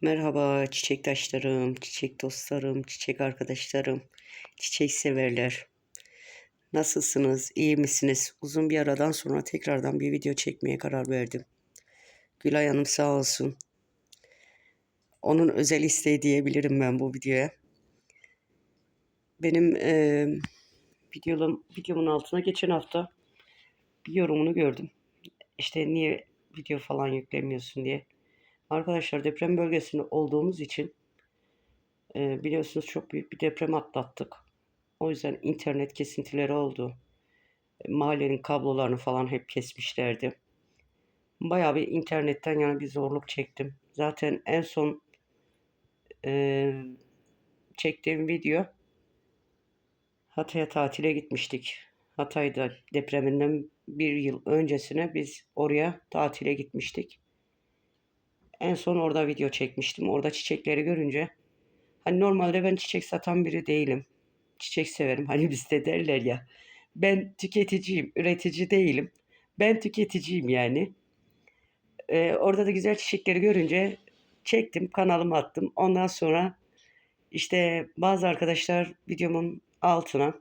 Merhaba çiçektaşlarım, çiçek dostlarım, çiçek arkadaşlarım, çiçek severler. Nasılsınız? İyi misiniz? Uzun bir aradan sonra tekrardan bir video çekmeye karar verdim. Gülay Hanım sağ olsun. Onun özel isteği diyebilirim ben bu videoya. Benim eee videom, videomun altına geçen hafta bir yorumunu gördüm. İşte niye video falan yüklemiyorsun diye. Arkadaşlar deprem bölgesinde olduğumuz için e, biliyorsunuz çok büyük bir deprem atlattık. O yüzden internet kesintileri oldu. E, mahallenin kablolarını falan hep kesmişlerdi. Bayağı bir internetten yani bir zorluk çektim. Zaten en son e, çektiğim video Hatay'a tatile gitmiştik. Hatay'da depreminden bir yıl öncesine biz oraya tatile gitmiştik. En son orada video çekmiştim. Orada çiçekleri görünce hani normalde ben çiçek satan biri değilim. Çiçek severim. Hani bizde derler ya. Ben tüketiciyim, üretici değilim. Ben tüketiciyim yani. Ee, orada da güzel çiçekleri görünce çektim, kanalıma attım. Ondan sonra işte bazı arkadaşlar videomun altına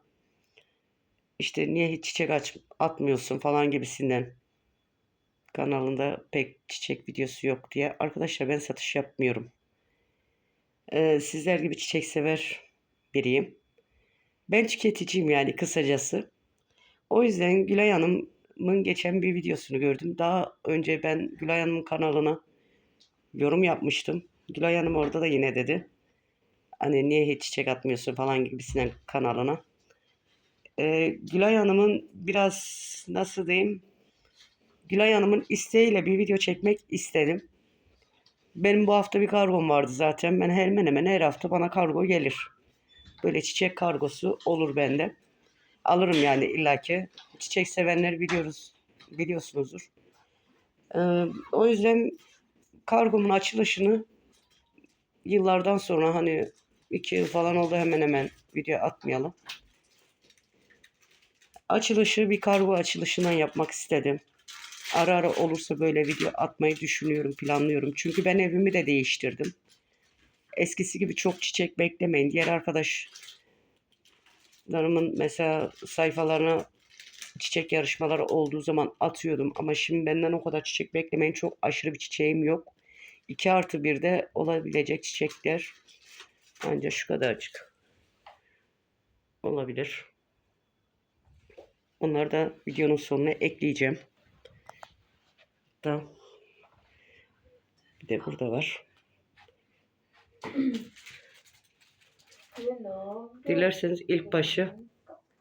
işte niye hiç çiçek aç, atmıyorsun falan gibisinden kanalında pek çiçek videosu yok diye. Arkadaşlar ben satış yapmıyorum. Ee, sizler gibi çiçek sever biriyim. Ben tüketiciyim yani kısacası. O yüzden Gülay Hanım'ın geçen bir videosunu gördüm. Daha önce ben Gülay Hanım'ın kanalına yorum yapmıştım. Gülay Hanım orada da yine dedi. Hani niye hiç çiçek atmıyorsun falan gibisinden kanalına. Ee, Gülay Hanım'ın biraz nasıl diyeyim Gülay Hanım'ın isteğiyle bir video çekmek istedim. Benim bu hafta bir kargom vardı zaten. Ben hemen hemen her hafta bana kargo gelir. Böyle çiçek kargosu olur bende. Alırım yani illaki. Çiçek sevenleri biliyoruz, biliyorsunuzdur. Ee, o yüzden kargomun açılışını yıllardan sonra hani iki yıl falan oldu hemen hemen video atmayalım. Açılışı bir kargo açılışından yapmak istedim. Ara ara olursa böyle video atmayı düşünüyorum, planlıyorum. Çünkü ben evimi de değiştirdim. Eskisi gibi çok çiçek beklemeyin. Diğer arkadaşlarımın mesela sayfalarına çiçek yarışmaları olduğu zaman atıyordum. Ama şimdi benden o kadar çiçek beklemeyin. Çok aşırı bir çiçeğim yok. 2 artı 1'de olabilecek çiçekler ancak şu kadarcık olabilir. Onları da videonun sonuna ekleyeceğim. Da bir de burada var. Dilerseniz ilk başı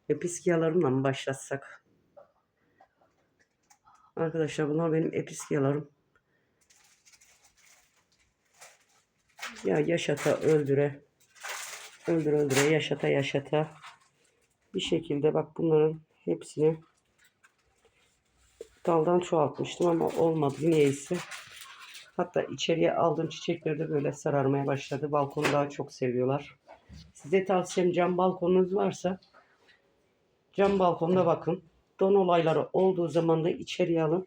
episkiyalarımla mı başlatsak? Arkadaşlar bunlar benim episkiyalarım. Ya yaşata öldüre. Öldür öldüre yaşata yaşata. Bir şekilde bak bunların hepsini daldan çoğaltmıştım ama olmadı niyeyse. Hatta içeriye aldığım çiçekleri de böyle sararmaya başladı. Balkonu daha çok seviyorlar. Size tavsiyem cam balkonunuz varsa cam balkonda bakın. Don olayları olduğu zaman da içeriye alın.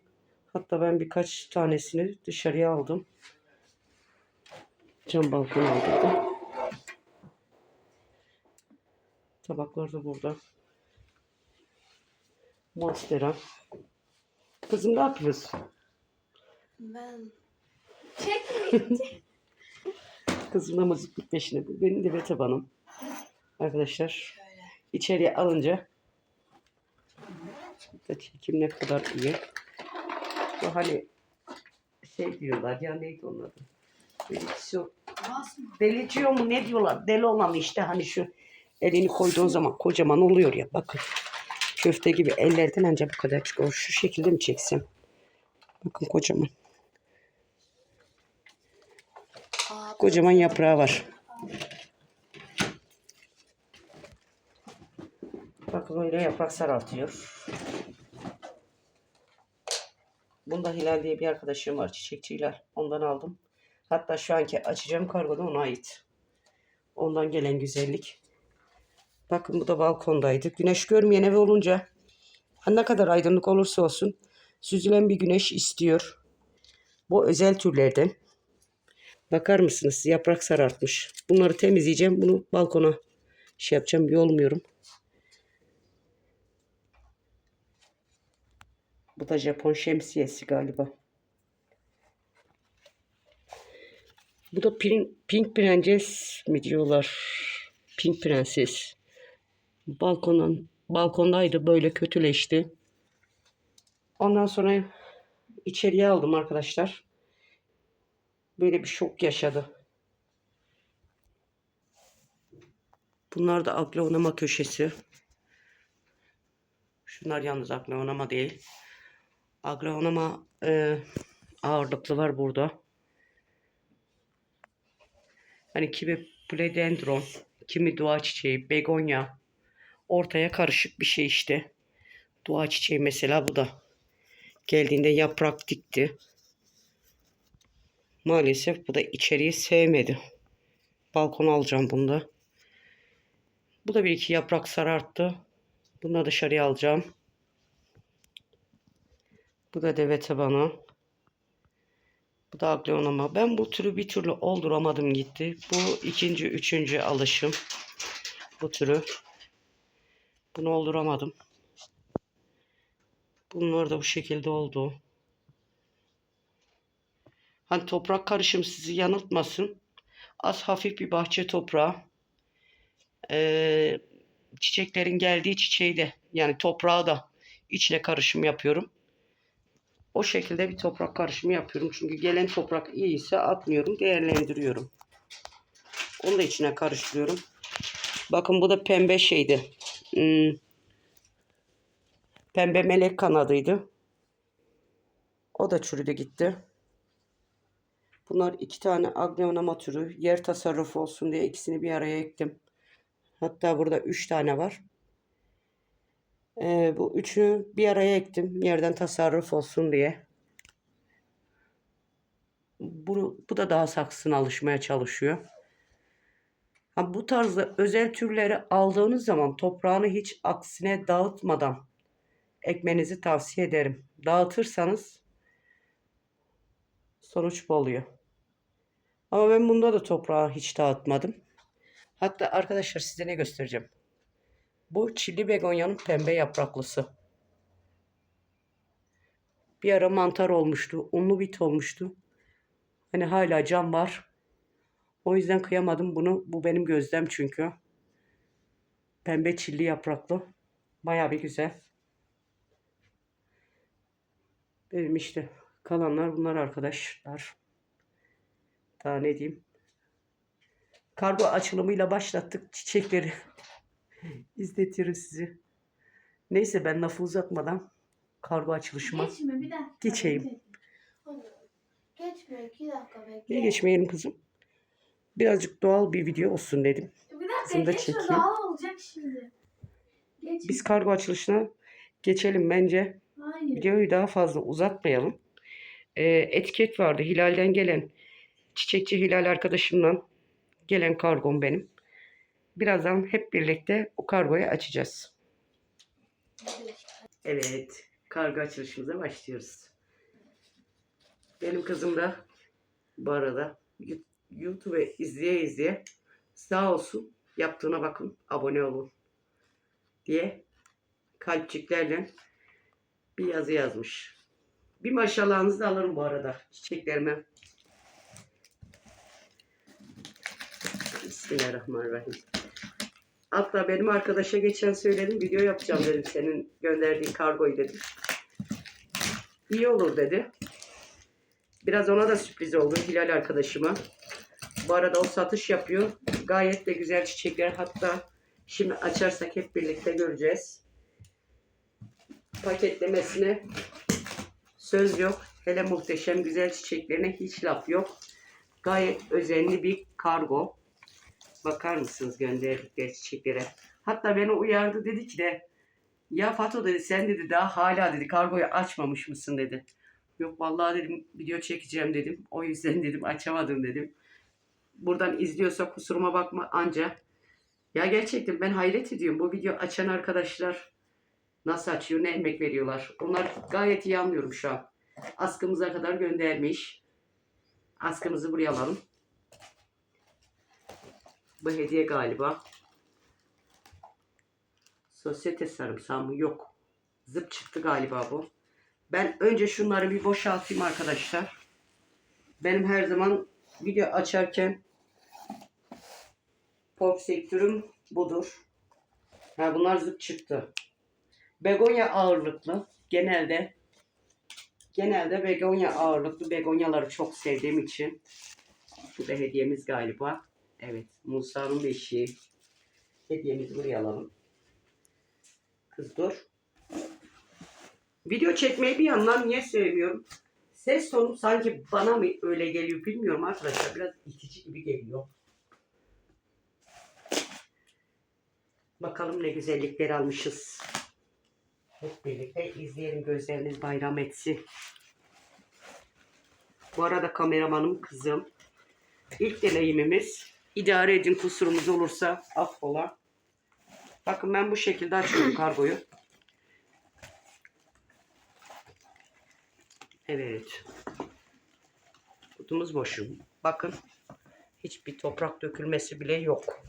Hatta ben birkaç tanesini dışarıya aldım. Cam balkon aldım. Tabaklar da burada. Monstera. Kızım ne yapıyorsun? Ben çekmeyin. Kızım mızıklık peşinde. Bu benim de bir tabanım. Arkadaşlar Şöyle. içeriye alınca da çekim ne kadar iyi. Bu hani şey diyorlar ya neydi onun adı? Delicio mu ne diyorlar? Deli olan işte hani şu elini koyduğun zaman kocaman oluyor ya bakın. Köfte gibi ellerden ancak bu kadar çıkıyor. Şu şekilde mi çeksem? Bakın kocaman. Kocaman yaprağı var. Bakın öyle yaprak sarartıyor. Bunda Hilal diye bir arkadaşım var. Çiçekçi Hilal. Ondan aldım. Hatta şu anki açacağım kargo da ona ait. Ondan gelen güzellik. Bakın bu da balkondaydı. Güneş görmeyen ev olunca ne kadar aydınlık olursa olsun süzülen bir güneş istiyor. Bu özel türlerden. Bakar mısınız? Yaprak sarartmış. Bunları temizleyeceğim. Bunu balkona şey yapacağım. Yolmuyorum. Bu da Japon şemsiyesi galiba. Bu da Pink, Pink Prenses mi diyorlar? Pink Prenses. Balkonun, balkondaydı böyle kötüleşti. Ondan sonra içeriye aldım arkadaşlar. Böyle bir şok yaşadı. Bunlar da aglaonama köşesi. Şunlar yalnız aglaonama değil. Aglaonama e, ağırlıklı var burada. Hani kimi pledendron, kimi dua çiçeği, begonya. Ortaya karışık bir şey işte. Dua çiçeği mesela bu da. Geldiğinde yaprak dikti. Maalesef bu da içeriği sevmedi. Balkona alacağım bunu da. Bu da bir iki yaprak sararttı. Bunu da dışarıya alacağım. Bu da deve tabanı. Bu da agleonama. Ben bu türü bir türlü olduramadım gitti. Bu ikinci, üçüncü alışım. Bu türü. Bunu olduramadım. Bunlar da bu şekilde oldu. Hani toprak karışım sizi yanıltmasın. Az hafif bir bahçe toprağı. Ee, çiçeklerin geldiği çiçeği de yani toprağı da içine karışım yapıyorum. O şekilde bir toprak karışımı yapıyorum. Çünkü gelen toprak iyiyse atmıyorum, değerlendiriyorum. Onu da içine karıştırıyorum. Bakın bu da pembe şeydi. Hmm, Pembe melek kanadıydı. O da çürüdü gitti. Bunlar iki tane agneonama türü. Yer tasarrufu olsun diye ikisini bir araya ektim. Hatta burada üç tane var. Ee, bu üçünü bir araya ektim. Yerden tasarruf olsun diye. Bu, bu da daha saksına alışmaya çalışıyor. Ha, bu tarzda özel türleri aldığınız zaman toprağını hiç aksine dağıtmadan ekmenizi tavsiye ederim. Dağıtırsanız sonuç bu oluyor. Ama ben bunda da toprağı hiç dağıtmadım. Hatta arkadaşlar size ne göstereceğim. Bu çilli begonyanın pembe yapraklısı. Bir ara mantar olmuştu. Unlu bit olmuştu. Hani hala cam var. O yüzden kıyamadım bunu. Bu benim gözlem çünkü. Pembe çilli yapraklı. Baya bir güzel. Benim işte kalanlar bunlar arkadaşlar. Daha ne diyeyim. Kargo açılımıyla başlattık çiçekleri. İzletiyorum sizi. Neyse ben lafı uzatmadan kargo açılışıma. Geçme bir dakika. Geçeyim. Geçme iki dakika bekle. Niye geçmeyelim kızım? Birazcık doğal bir video olsun dedim. Bir dakika çekeyim. daha olacak şimdi. Geç. Biz kargo açılışına geçelim bence. Hayır. Videoyu daha fazla uzatmayalım. Ee, etiket vardı. Hilal'den gelen çiçekçi Hilal arkadaşımla gelen kargom benim. Birazdan hep birlikte o kargoyu açacağız. Evet, kargo açılışımıza başlıyoruz. Benim kızım da bu arada YouTube izleye izleye sağ olsun yaptığına bakın abone olun diye kalpçiklerle bir yazı yazmış. Bir maşallahınızı da alırım bu arada çiçeklerime. Bismillahirrahmanirrahim. Hatta benim arkadaşa geçen söyledim video yapacağım dedim senin gönderdiğin kargoyu dedim. İyi olur dedi. Biraz ona da sürpriz oldu Hilal arkadaşıma. Bu arada o satış yapıyor. Gayet de güzel çiçekler. Hatta şimdi açarsak hep birlikte göreceğiz. Paketlemesine söz yok. Hele muhteşem güzel çiçeklerine hiç laf yok. Gayet özenli bir kargo. Bakar mısınız gönderdikleri çiçeklere? Hatta beni uyardı dedi ki de ya Fato dedi sen dedi daha hala dedi kargoyu açmamış mısın dedi. Yok vallahi dedim video çekeceğim dedim. O yüzden dedim açamadım dedim. Buradan izliyorsa kusuruma bakma anca. Ya gerçekten ben hayret ediyorum. Bu video açan arkadaşlar nasıl açıyor, ne emek veriyorlar. Onlar gayet iyi anlıyorum şu an. Askımıza kadar göndermiş. Askımızı buraya alalım. Bu hediye galiba. Sosyete sarımsağı mı? Yok. Zıp çıktı galiba bu. Ben önce şunları bir boşaltayım arkadaşlar. Benim her zaman video açarken pop sektörüm budur. Ha, bunlar zıp çıktı. Begonya ağırlıklı. Genelde genelde begonya ağırlıklı begonyaları çok sevdiğim için bu da hediyemiz galiba. Evet. Musa'nın beşiği. Hediyemizi buraya alalım. Kız dur. Video çekmeyi bir yandan niye sevmiyorum? Ses tonu sanki bana mı öyle geliyor bilmiyorum arkadaşlar. Biraz itici gibi geliyor. Bakalım ne güzellikler almışız. Hep birlikte izleyelim gözleriniz bayram etsin. Bu arada kameramanım kızım. İlk deneyimimiz. İdare edin kusurumuz olursa affola. Bakın ben bu şekilde açıyorum kargoyu. Evet. Kutumuz boşum. Bakın. Hiçbir toprak dökülmesi bile yok.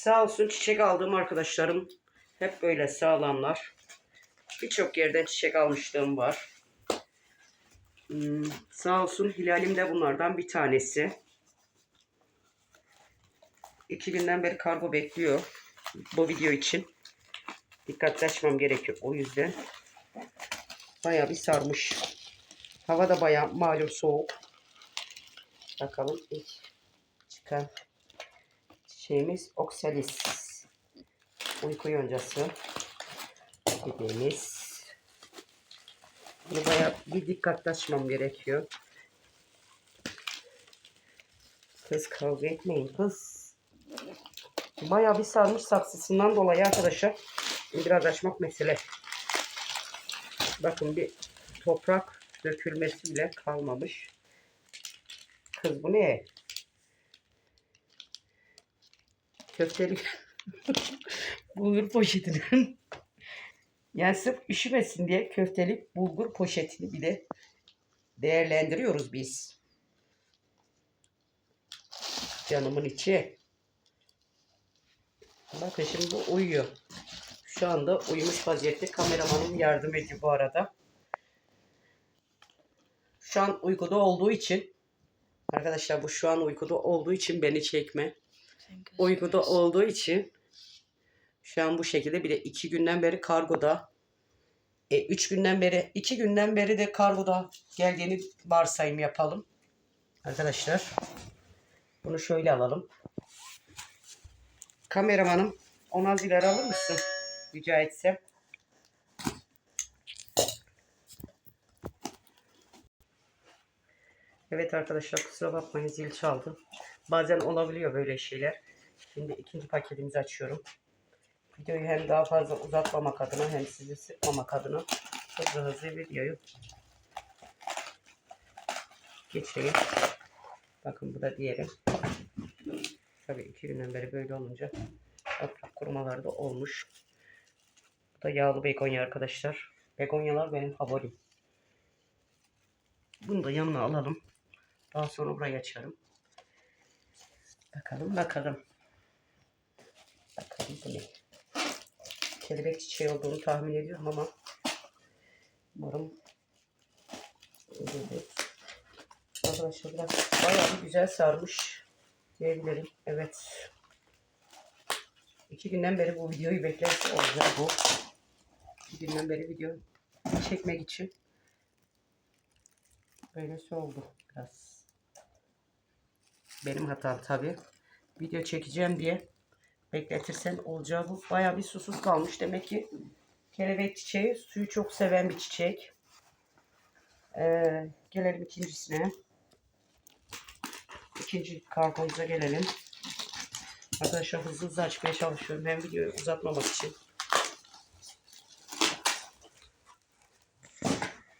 Sağ olsun çiçek aldığım arkadaşlarım hep böyle sağlamlar. Birçok yerden çiçek almışlığım var. Hmm, sağ olsun Hilal'im de bunlardan bir tanesi. İki günden beri kargo bekliyor bu video için. Dikkatli açmam gerekiyor o yüzden. Bayağı bir sarmış. Hava da bayağı malum soğuk. Bakalım ilk çıkan şeyimiz Oxalis. Uyku yoncası. Dediğimiz. Bunu bayağı bir dikkatli açmam gerekiyor. Kız kavga etmeyin kız. Bayağı bir sarmış saksısından dolayı arkadaşlar. Biraz açmak mesele. Bakın bir toprak dökülmesi bile kalmamış. Kız bu ne? Köfteli bulgur poşetinin yani sırf üşümesin diye köftelik bulgur poşetini bile değerlendiriyoruz biz. Canımın içi. Bakın şimdi uyuyor. Şu anda uyumuş vaziyette. Kameramanım yardım ediyor bu arada. Şu an uykuda olduğu için arkadaşlar bu şu an uykuda olduğu için beni çekme. Uykuda olduğu için şu an bu şekilde bir de iki günden beri kargoda e, üç günden beri iki günden beri de kargoda geldiğini varsayım yapalım. Arkadaşlar bunu şöyle alalım. Kameramanım onu az ileri alır mısın? Rica etsem. Evet arkadaşlar kusura bakmayın zil çaldı. Bazen olabiliyor böyle şeyler. Şimdi ikinci paketimizi açıyorum. Videoyu hem daha fazla uzatmamak adına hem sizi sıkmamak adına hızlı hızlı videoyu geçeyim. Bakın bu da diğeri. Tabii iki günden beri böyle olunca yaprak kurumaları da olmuş. Bu da yağlı begonya arkadaşlar. Begonyalar benim favorim. Bunu da yanına alalım. Daha sonra burayı açarım. Bakalım bakalım. Bakalım bu ne? Kelebek çiçeği olduğunu tahmin ediyorum ama umarım öyledir. Arkadaşlar biraz bayağı bir güzel sarmış diyebilirim. Evet. İki günden beri bu videoyu beklerse olacak bu. İki günden beri video çekmek için böylesi oldu biraz. Benim hatam tabi. Video çekeceğim diye bekletirsen olacağı bu. Bayağı bir susuz kalmış. Demek ki kelebek çiçeği suyu çok seven bir çiçek. Ee, gelelim ikincisine. İkinci kargomuza gelelim. Arkadaşlar hızlı hızlı açmaya çalışıyorum. Hem videoyu uzatmamak için.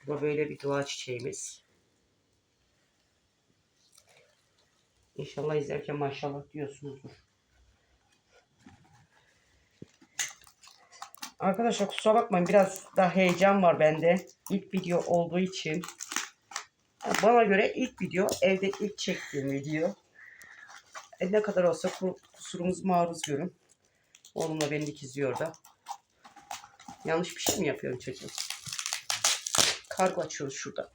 Bu böyle bir dua çiçeğimiz. İnşallah izlerken maşallah diyorsunuzdur. Arkadaşlar kusura bakmayın biraz da heyecan var bende. İlk video olduğu için. Bana göre ilk video evde ilk çektiğim video. E, ne kadar olsa ku- kusurumuz maruz görün. Oğlumla beni dikizliyor da. Yanlış bir şey mi yapıyorum çocuğum? Kargo açıyoruz şurada.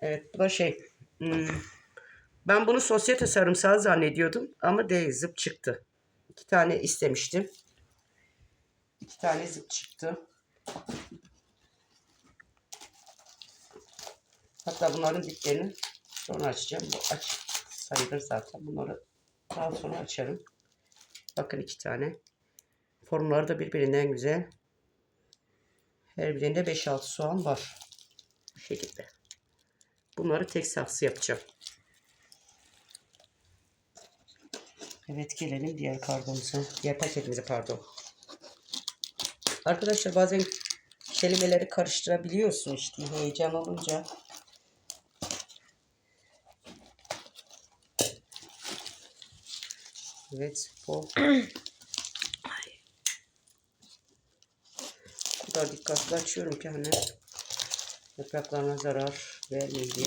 Evet bu da şey. Hmm, ben bunu sosyete sarımsağı zannediyordum ama değil zıp çıktı. İki tane istemiştim. İki tane zıp çıktı. Hatta bunların diplerini sonra açacağım. Bu aç sayılır zaten. Bunları daha sonra açarım. Bakın iki tane. Formları da birbirinden güzel. Her birinde 5-6 soğan var. Bu şekilde. Bunları tek saksı yapacağım. Evet gelelim diğer kargomuza. Diğer paketimize pardon. Arkadaşlar bazen kelimeleri karıştırabiliyorsun işte heyecan olunca. Evet bu. Bu kadar dikkatli açıyorum ki hani yapraklarına zarar vermeyin diye.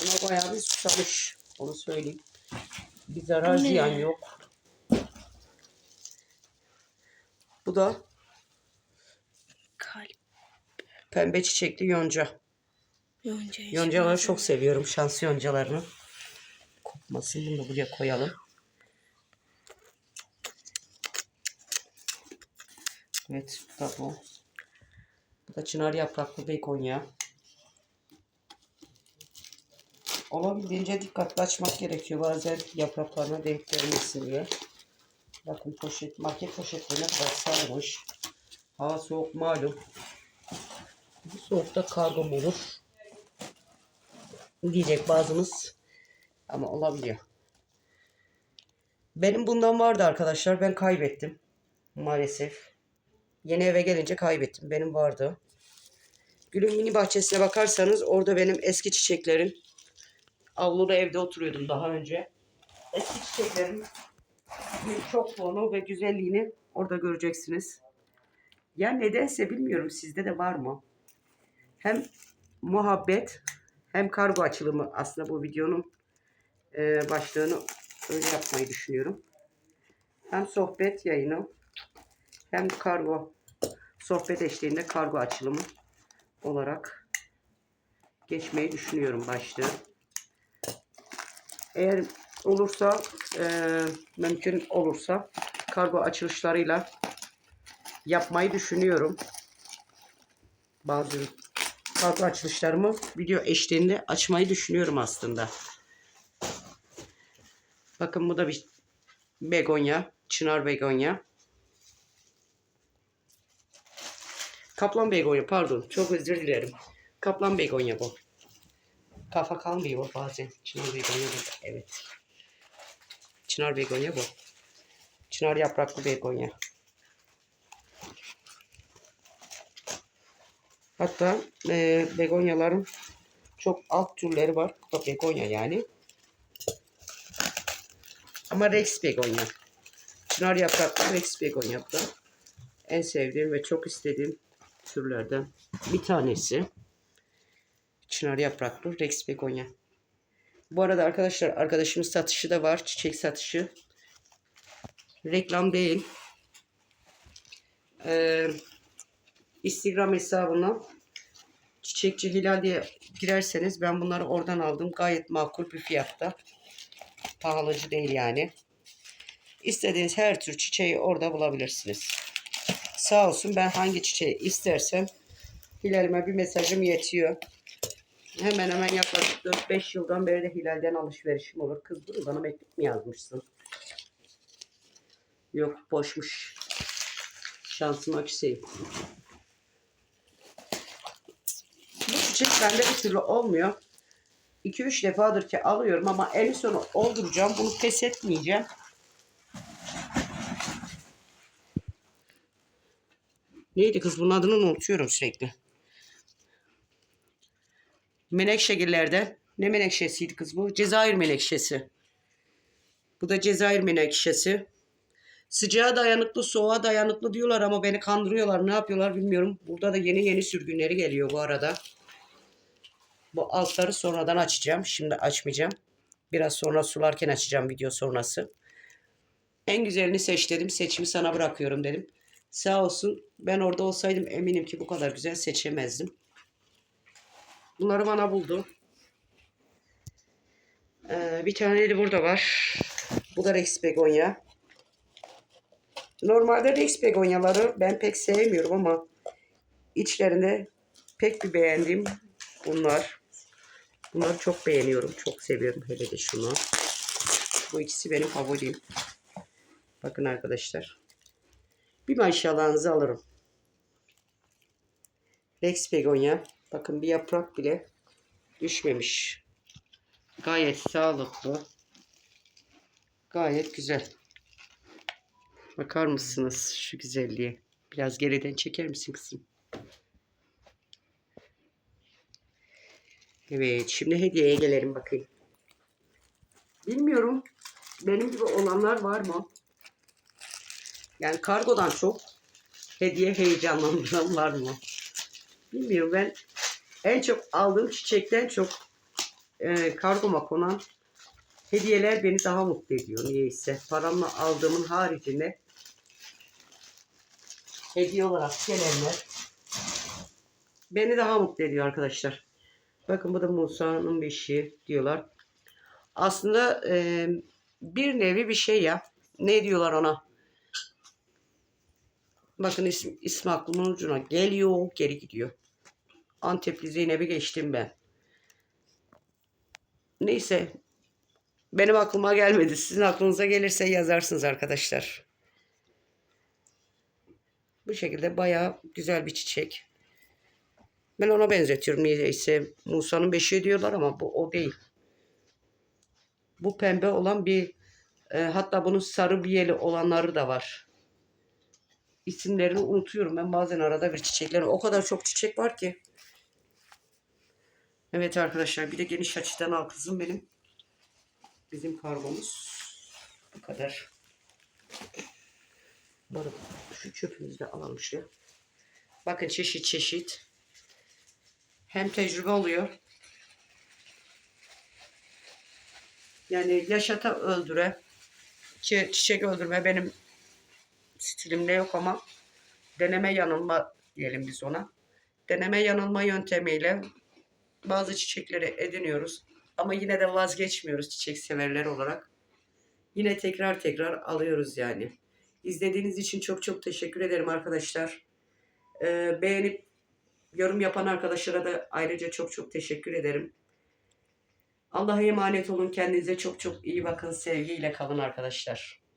Buna bayağı bir susamış. Onu söyleyeyim. Bir zarar Ne? ziyan yok. Bu da Kalp pembe çiçekli yonca. yonca. Yoncaları çok seviyorum. Şans yoncalarını. Kopmasın. Bunu da buraya koyalım. Evet. Bu da bu. Bu da çınar yapraklı begonya. Olabildiğince dikkatli açmak gerekiyor. Bazen yapraklarına denk gelmesin diye. Bakın poşet, market poşetlerine kadar sarmış. Hava soğuk malum. Bu soğukta kargom olur diyecek bazımız. Ama olabiliyor. Benim bundan vardı arkadaşlar. Ben kaybettim. Maalesef. Yeni eve gelince kaybettim. Benim vardı. Gül'ün mini bahçesine bakarsanız orada benim eski çiçeklerin avluda evde oturuyordum daha önce. Eski çiçeklerin çokluğunu ve güzelliğini orada göreceksiniz. Ya nedense bilmiyorum sizde de var mı? Hem muhabbet hem kargo açılımı aslında bu videonun e, başlığını öyle yapmayı düşünüyorum. Hem sohbet yayını hem kargo sohbet eşliğinde kargo açılımı olarak geçmeyi düşünüyorum başlığı. Eğer olursa e, mümkün olursa kargo açılışlarıyla yapmayı düşünüyorum. Bazı kargo açılışlarımı video eşliğinde açmayı düşünüyorum aslında. Bakın bu da bir begonya. Çınar begonya. Kaplan begonya pardon. Çok özür dilerim. Kaplan begonya bu. Kafa kalmıyor bazen. Çınar begonya bu. Evet. Çınar begonya bu. Çınar yapraklı begonya. Hatta e, begonyaların çok alt türleri var. Begonya yani. Ama Rex begonya. Çınar yapraklı Rex begonya bu. En sevdiğim ve çok istediğim türlerden bir tanesi. Çınar yapraklı Rex begonya. Bu arada arkadaşlar arkadaşımın satışı da var. Çiçek satışı. Reklam değil. Ee, Instagram hesabına Çiçekçi Hilal diye girerseniz ben bunları oradan aldım. Gayet makul bir fiyatta. Pahalıcı değil yani. İstediğiniz her tür çiçeği orada bulabilirsiniz. Sağ olsun ben hangi çiçeği istersem Hilal'ime bir mesajım yetiyor. Hemen hemen yaklaşık 4-5 yıldan beri de Hilal'den alışverişim olur. Kız bunu bana mektup mu yazmışsın? Yok boşmuş. Şansıma küseyim. Bu çiçek bende bir türlü olmuyor. 2-3 defadır ki alıyorum ama en sonu olduracağım. Bunu pes etmeyeceğim. Neydi kız bunun adını unutuyorum sürekli. Menekşegillerden. Ne menekşesiydi kız bu? Cezayir menekşesi. Bu da Cezayir menekşesi. Sıcağa dayanıklı, soğuğa dayanıklı diyorlar ama beni kandırıyorlar. Ne yapıyorlar bilmiyorum. Burada da yeni yeni sürgünleri geliyor bu arada. Bu altları sonradan açacağım. Şimdi açmayacağım. Biraz sonra sularken açacağım video sonrası. En güzelini seç dedim. Seçimi sana bırakıyorum dedim. Sağ olsun ben orada olsaydım eminim ki bu kadar güzel seçemezdim. Bunları bana buldu. Ee, bir tane de burada var. Bu da Rex Begonya. Normalde Rex Begonyaları ben pek sevmiyorum ama içlerinde pek bir beğendiğim bunlar. Bunları çok beğeniyorum. Çok seviyorum. Hele de şunu. Bu ikisi benim favorim. Bakın arkadaşlar. Bir maşallahınızı alırım. Rex Begonya. Bakın bir yaprak bile düşmemiş. Gayet sağlıklı. Gayet güzel. Bakar mısınız şu güzelliğe? Biraz geriden çeker misin kızım? Evet, şimdi hediyeye gelelim bakayım. Bilmiyorum. Benim gibi olanlar var mı? Yani kargodan çok hediye heyecanlandıran var mı? Bilmiyorum ben en çok aldığım çiçekten çok e, kargoma konan hediyeler beni daha mutlu ediyor niyeyse. Paramla aldığımın haricinde hediye olarak gelenler beni daha mutlu ediyor arkadaşlar. Bakın bu da Musa'nın beşiği diyorlar. Aslında e, bir nevi bir şey ya. Ne diyorlar ona? Bakın ismi, ismi aklımın ucuna geliyor geri gidiyor. Antepli Zeynep'i geçtim ben. Neyse. Benim aklıma gelmedi. Sizin aklınıza gelirse yazarsınız arkadaşlar. Bu şekilde bayağı güzel bir çiçek. Ben ona benzetiyorum niyeyse. Musa'nın beşiği diyorlar ama bu o değil. Bu pembe olan bir e, hatta bunun sarı biyeli olanları da var. İsimlerini unutuyorum ben bazen arada bir çiçeklerin. O kadar çok çiçek var ki. Evet arkadaşlar bir de geniş açıdan al kızım benim. Bizim kargomuz bu kadar. Barın şu çöpümüzü de alalım şuraya. Bakın çeşit çeşit. Hem tecrübe oluyor. Yani yaşata öldüre. Çiçek öldürme benim stilimde yok ama deneme yanılma diyelim biz ona. Deneme yanılma yöntemiyle bazı çiçekleri ediniyoruz. Ama yine de vazgeçmiyoruz çiçek severler olarak. Yine tekrar tekrar alıyoruz yani. İzlediğiniz için çok çok teşekkür ederim arkadaşlar. Ee, beğenip yorum yapan arkadaşlara da ayrıca çok çok teşekkür ederim. Allah'a emanet olun. Kendinize çok çok iyi bakın. Sevgiyle kalın arkadaşlar.